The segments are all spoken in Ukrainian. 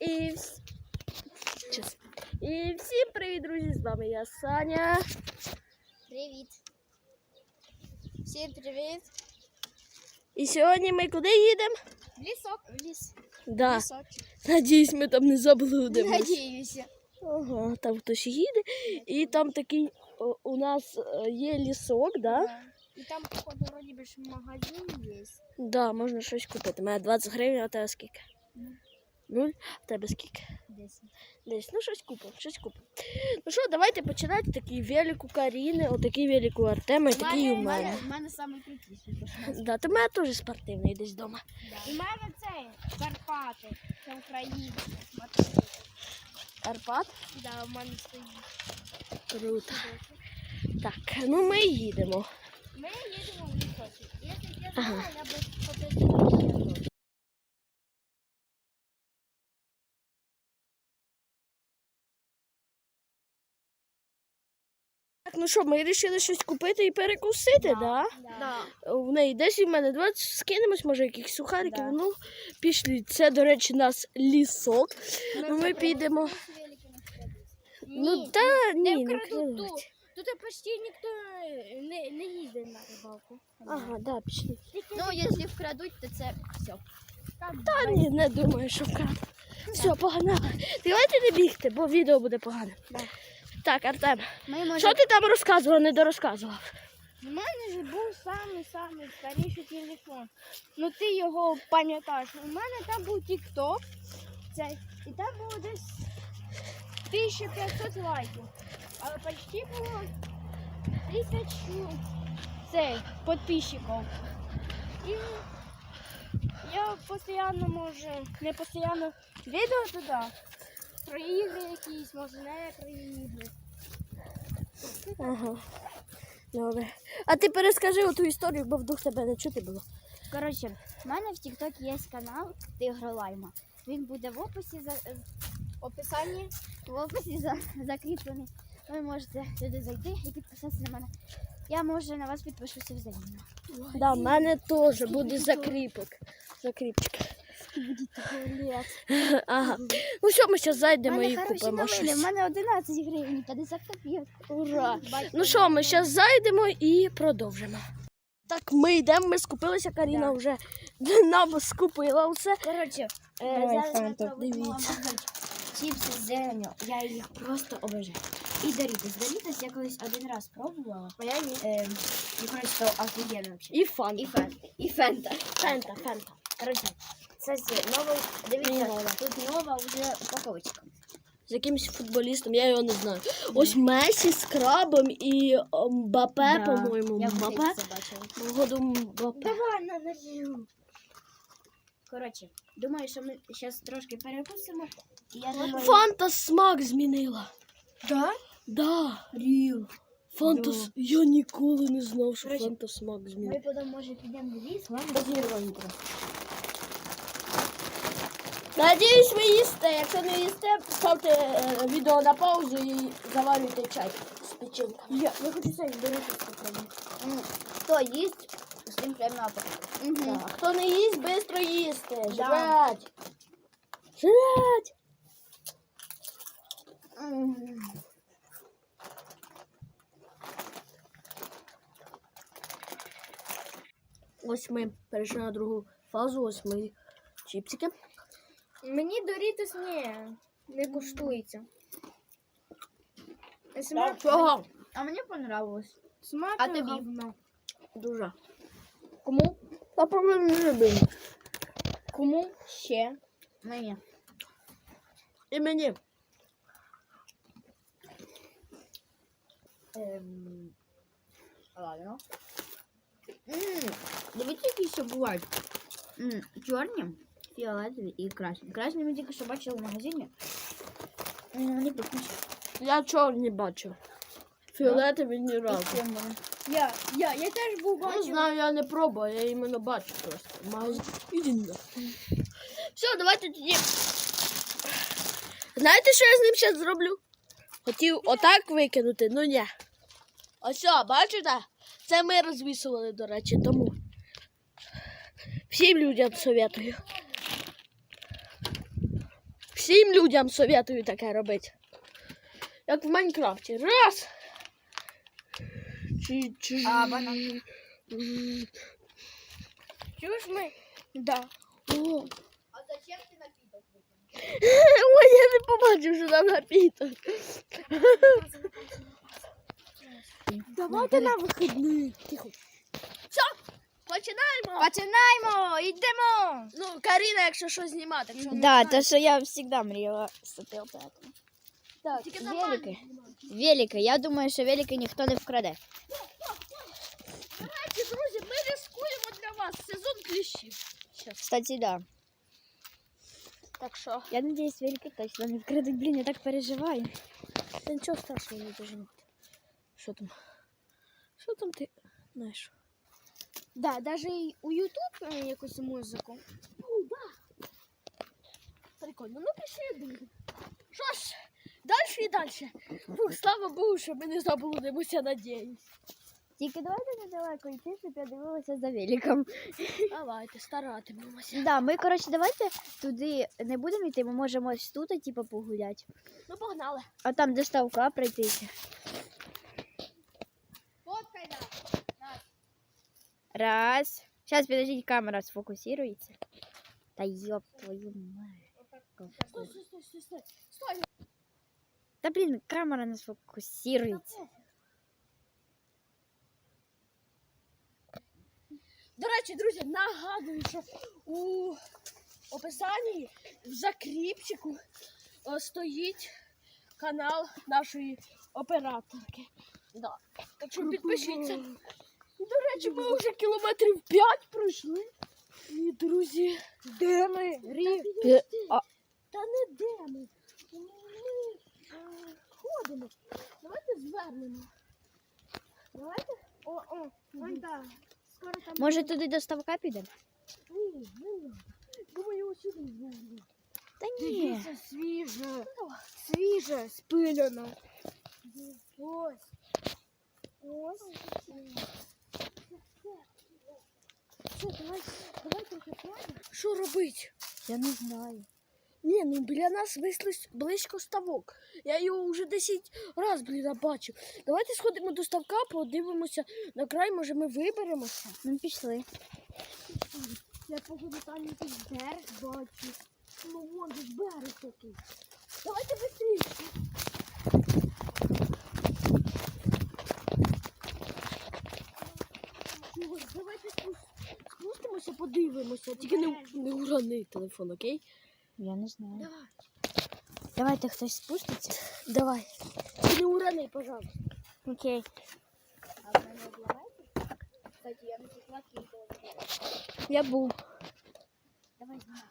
І, вс- І всім привіт, друзі! З вами я Саня. Привіт. Всім привіт. І сьогодні ми куди їдемо? В лісок. В ліс. Да. Надіюсь, ми там не заблудимось. Надіюся. Ага, там хтось їде. І там такий о, у нас е, є лісок, да? І там, походу, вроді би ж магазин є. Да, можна щось купити. У мене 20 гривень, а у тебе скільки? Ну. Нуль? В тебе скільки? Десь. Десь, ну щось купимо, щось купимо. Ну що, давайте починати. Такий велик у Каріни, отакий велик у Артема і такий у мене. У мене саме крутіший. Да, то в мене теж спортивний десь вдома. У мене це Карпати. Це Україна. Карпат? Да, у мене стоїть. Круто. Так, ну ми їдемо. Ми їдемо в лісочок. Якщо я Ага. знала, я б ходила. Так, ну що, ми вирішили щось купити і перекусити, да? Да. В неї десь і в мене 20 скинемось, може, якихось сухариків. Да. Ну, пішли. Це, до речі, нас лісок. Ну, ми підемо. Ну, та ні, не вкрадуть крадуть. тут. Почти ніхто не, не їздить на рибалку. Ага, да, пішли. Ну, якщо вкрадуть, то це все. Та ні, не думаю, що вкраде. Все, погнали. Давайте не бігти, бо відео буде погане. Да. Так, Артем, що ти там розказував, не дорозказував? У мене ж був самий-самий старіший телефон. Ну ти його пам'ятаєш. У мене там був цей, і там було десь 1500 лайків. Але почти було тисячу цей, підписчиків. І я постійно може, не постійно відео туди. Про ігри якісь, може не про ігри. Ага. Добре. А ти перескажи ту історію, бо вдруг тебе не чути було. Коротше, в мене в TikTok є канал Тигра Лайма. Він буде в описі за е, описанні, в описі за, закріплений. Ви можете туди зайти і підписатися на мене. Я може на вас підпишуся взаємно. Да, в мене теж буде закріпок. Закріпчик. Буде туалет. Ага. Ну що, ми зараз зайдемо і купимо щось. У мене 11 гривень, 50 копійок. Ура! Ну що, ми зараз зайдемо і продовжимо. Так, ми йдемо, ми скупилися, Каріна Да. вже нам скупила все. Коротше, Ой, зараз я дивіться. Чіпси з зеленю, я їх просто обожаю. І Дорітос. Дорітос я колись один раз пробувала. А я ні. Ем, і коротше, то офігенно взагалі. І фан. І фента. І фента. Фента, фента. Коротше, це з дивіться, Нова. тут нова вже упаковочка. З якимось футболістом, я його не знаю. Ось Месі з крабом і о, Мбапе, по-моєму. Я в Мбапе. це Мбапе. Давай, надарю. Коротше, думаю, що ми зараз трошки перекусимо. І я думаю... Фанта смак змінила. Да? Да. Ріл. Фанта, Да. я ніколи не знав, що Коротше, фанта смак Ми потім, може, підемо в ліс, вам дозірваємо просто. Надіюсь, ви їсте. Якщо не їсте, ставте е, відео на паузу і заварюйте чай з печеньками. Я, я хочу це Дорітос попробувати. Хто їсть, з тим прямо на Угу. Так, хто не їсть, швидко їсти. Да. Жрать. Жрать. Ось ми перейшли на другу фазу, ось мої чіпсики. Мені Дорітос не, не коштується. Смак, Чого? а мені понравилось. Смак А тобі? говно. Дуже. Кому? Я проблем не. Кому ще? Мені. І мені. Ем... Ладно. Ммм, дивіться, які ще бувають. М, Чорні, фіолетові і красні. Красні ми тільки що бачили в магазині. Вони пахнуть. Я чорні бачив. Фіолетові ні разу. Я, я, я теж був Не знаю, я не пробував, я іменно бачу просто. в магазині. Іди на. Все, давайте тоді. Знаєте, що я з ним зараз зроблю? Хотів отак викинути, ну ні. Ось, все, бачите? Це ми розвісували, до речі, тому. Всім людям советую. Всім людям советую таке робити. Як в Майнкрафті. Раз. А, банан. Чуєш ми? Да. О, А зачем ти напіток Ой, я не побачив, що там напіток. Давайте на вихідний. Тихо. Все, починаємо. Починаємо, йдемо. Ну, Каріна, якщо що знімати. Якщо не Да, знає. то що я завжди мріяла стати оператором. Так, Тільки нормально велики. знімати. Велики. Я думаю, що велики ніхто не вкраде. Давайте, друзі, ми рискуємо для вас сезон кліщів. Щас. Кстати, да. Так що, Я надіюсь, велики точно не вкрадуть. Блін, я так переживаю. та нічого страшного не дуже бути. Що там? Що там ти знаєш? Да, даже у YouTube якусь музику. Ну, да. Прикольно. Ну, пішли. Що ж, далі і далі. Фух, слава Богу, що ми не заблудимося, надіюсь. Тільки давайте недалеко йти, щоб я дивилася за великом. Давайте, старатимемося. Да, ми, коротше, давайте туди не будемо йти, ми можемо ось тут, типу, погуляти. Ну, погнали. А там до ставка пройтися. Фоткай нас. Раз. Сейчас, подождите, камера сфокусируется. Да ёб твою мать. Стой, стой, стой, стой, стой. Да блин, камера не сфокусируется. До речі, друзі, нагадую, що у описанні в закріпчику е, стоїть канал нашої операторки. Да. Так що підпишіться. До речі, ми вже кілометрів 5 пройшли. І, друзі, Де ми? Та, а- та не де ми. Ми е, ходимо. Давайте звернемо. Давайте. О, о, вон так. Скоро там. Може туди до ставка підемо? Ні, не надо. Думаю, ось сюди звернемо. Та Дивіться, свіже. Свіже, спиляно. Ось. Ось. Що, давай, давай трохи прямо. Що робить? Я не знаю. Ні, ну біля нас вийшли близько ставок. Я його вже 10 разів, блін, бачив. Давайте сходимо до ставка, подивимося на край, може ми виберемося. Ну пішли. Я походу там якийсь берег бачу. Ну вон же берег такий. Давайте швидше. Давайте спу- спустимося, подивимося. Тільки не, не урони телефон, окей? Я не знаю. Давай. Давайте хтось спуститься. Давай. Ти не урони, пожалуйста. Окей. А в мене? Кстати, я на ці платки Я був. Давай знімай.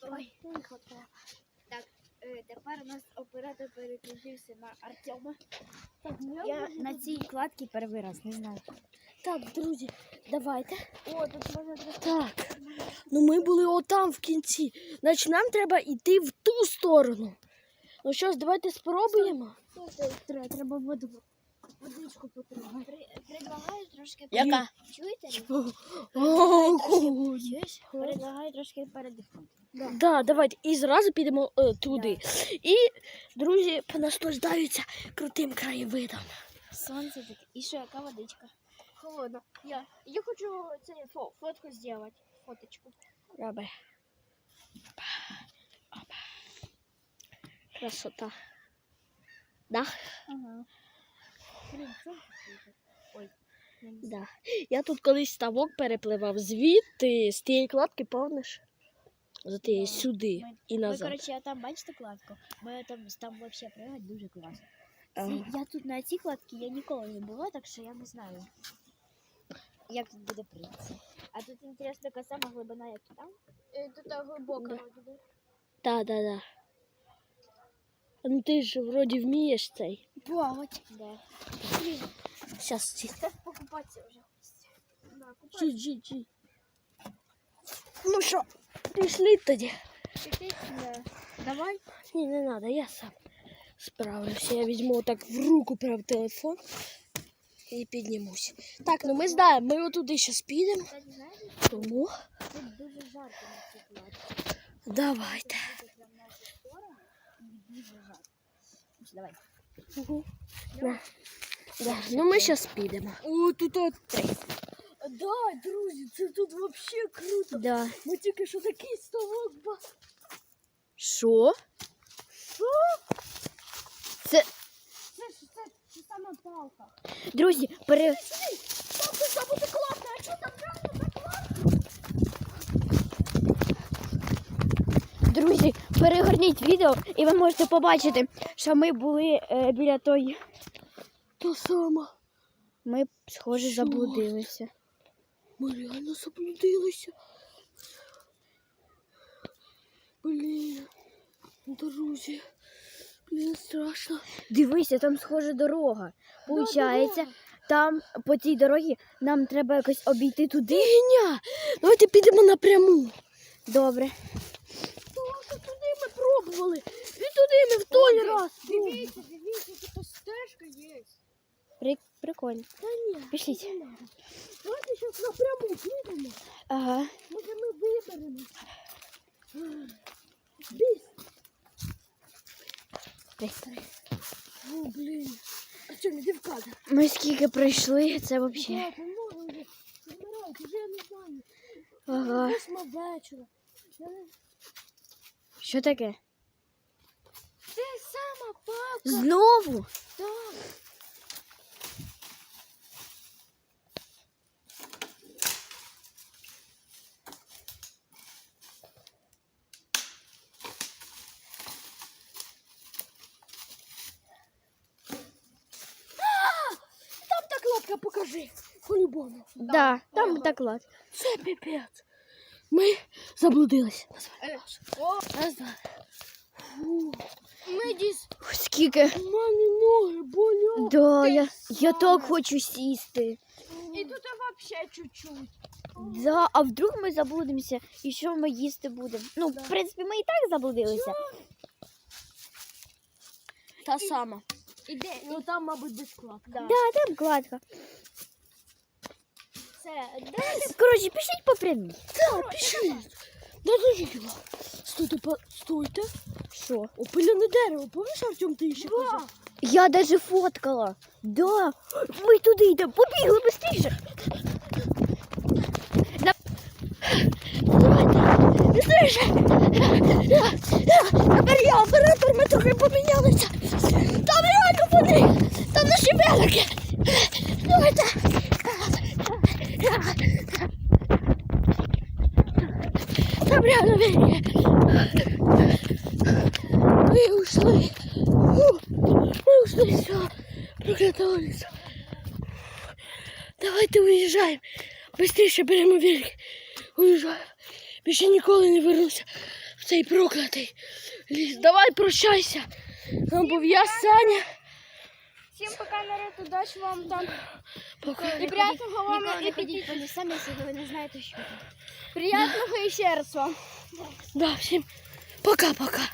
Давай. Е, тепер у нас оператор переключився на Артема. Так, ну Я на цій кладці перший раз не знаю. Так, друзі, давайте. О, тут можна трохи. Так. Ну ми були отам в кінці. Значить, нам треба йти в ту сторону. Ну що ж, давайте спробуємо. Треба, треба воду. Водичку потрібно. Предлагаю трошки Яка? Чуєте? О, Чуєш? Предлагаю трошки передихнути. Да, давайте. І зразу підемо е, туди. І друзі понаслаждаються крутим краєвидом. Сонце таке. І що, яка водичка? Холодно. Я, я хочу це, фо, фотку зробити. Фоточку. Роби. Опа. Красота. Да? Ага. Ой. я. Да. Я тут колись ставок перепливав звідти, з тієї кладки, помниш? За тієї Да. сюди Ми- і назад. коротше, я там бачите кладку? Ми там, там взагалі пригати дуже класно. Ага. Я тут на цій кладці я ніколи не була, так що я не знаю, як тут буде прийти. А тут інтересно така сама глибина, як і там. Тут глибоко. Да. Да, да, да. А Ну ти ж вроді вмієш цей. Плавать. Да. Ці. Зараз покупатися вже. Да, Джі, джі, джі. Ну що, пішли тоді. Да. Давай. Ні, не треба, я сам справлюся. Я візьму так в руку прям телефон і піднімусь. Так, ну ми знаємо, ми отуди зараз підемо, тому тут дуже жарко на цій давайте. Тут прям наша скоро. Давай. Да. Да. Ну ми зараз підемо. О, тут от три. Да, друзі, це тут взагалі круто. Да. Ми тільки що такий ставок ба. Що? Що? Це, Це ж це, це сама палка. друзі, пере... Там це забути класно, а що там реально так класно? Друзі, перегорніть відео і ви можете побачити, що ми були е, біля той. То сама. Ми, схоже, Що? заблудилися. Ми реально заблудилися. Блін, друзі. Блін, страшно. Дивися, там схоже дорога. Получається, там по цій дорозі нам треба якось обійти туди. Фігня! Давайте підемо напряму. Добре. Тому що туди ми пробували. І туди ми в той раз. Дивіться, дивіться, тут стежка є. При... Прикольно. Та ні. Пішліть. не надо. Давайте зараз напряму підемо. Ага. Може ми виберемо. Біс. Десь. О, блін. А що, не в? Ми скільки пройшли, це взагалі. Так, ну може вже. Збирайте, вже я не знаю. Ага. Восьма вечора. Я не- Що таке? Це сама папа. Знову? Так. А! Там та кладка покажи. По-любому. Да, там так лад. Це піпець. Ми заблудилися. Е, О, Раз, два. Скільки? У мене ноги болять. Да, я, я так хочу сісти. І тут взагалі чуть-чуть. Да, а вдруг ми заблудимося і що ми їсти будемо? Ну, в принципі, ми і так заблудилися. Та сама. Іде. Ну там, мабуть, без кладки. Да. Да, там кладка. Це Коротше, пишіть по прямій. Так, пішли. Да дожила. Стойте, по... стойте. Що? Опилене дерево, помниш, Артем, ти ще казав? Я даже фоткала. Да. Ми туди йдемо. Побігли швидше. На... Быстріше! Тепер я оператор, ми трохи помінялися. Там реально вони, там наші велики. Давайте. Там реально велики. Ми ушли. Фу, Ми ушли з цього проклятого лісу. Давайте уїжджаємо. Быстріше беремо велики. Уїжджаємо. Більше ніколи не вернуся в цей проклятий ліс. Давай прощайся. Ну, бо я Саня. Всім пока народ, удачі вам там. Пока. І приятного вам і по лісам, якщо ви не знаєте, що там. приятного і ще раз вам. Да, всім пока-пока.